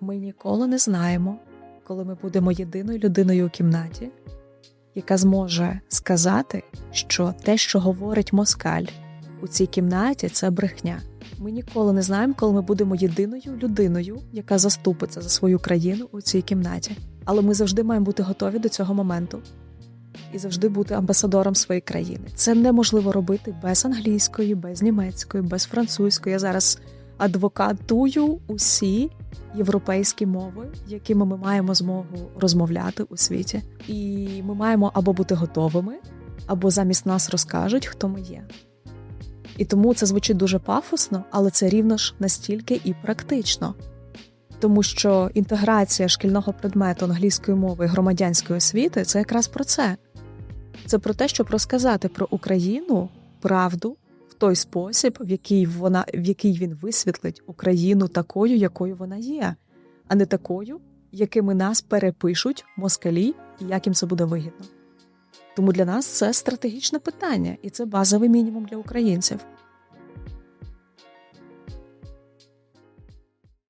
Ми ніколи не знаємо, коли ми будемо єдиною людиною у кімнаті, яка зможе сказати, що те, що говорить москаль у цій кімнаті, це брехня. Ми ніколи не знаємо, коли ми будемо єдиною людиною, яка заступиться за свою країну у цій кімнаті. Але ми завжди маємо бути готові до цього моменту і завжди бути амбасадором своєї країни. Це неможливо робити без англійської, без німецької, без французької. Я зараз адвокатую усі європейські мови, якими ми маємо змогу розмовляти у світі. І ми маємо або бути готовими, або замість нас розкажуть, хто ми є. І тому це звучить дуже пафосно, але це рівно ж настільки і практично. Тому що інтеграція шкільного предмету англійської мови і громадянської освіти це якраз про це. Це про те, щоб розказати про Україну правду той спосіб, в який вона в який він висвітлить Україну такою, якою вона є, а не такою, якими нас перепишуть москалі, і як їм це буде вигідно. Тому для нас це стратегічне питання, і це базовий мінімум для українців.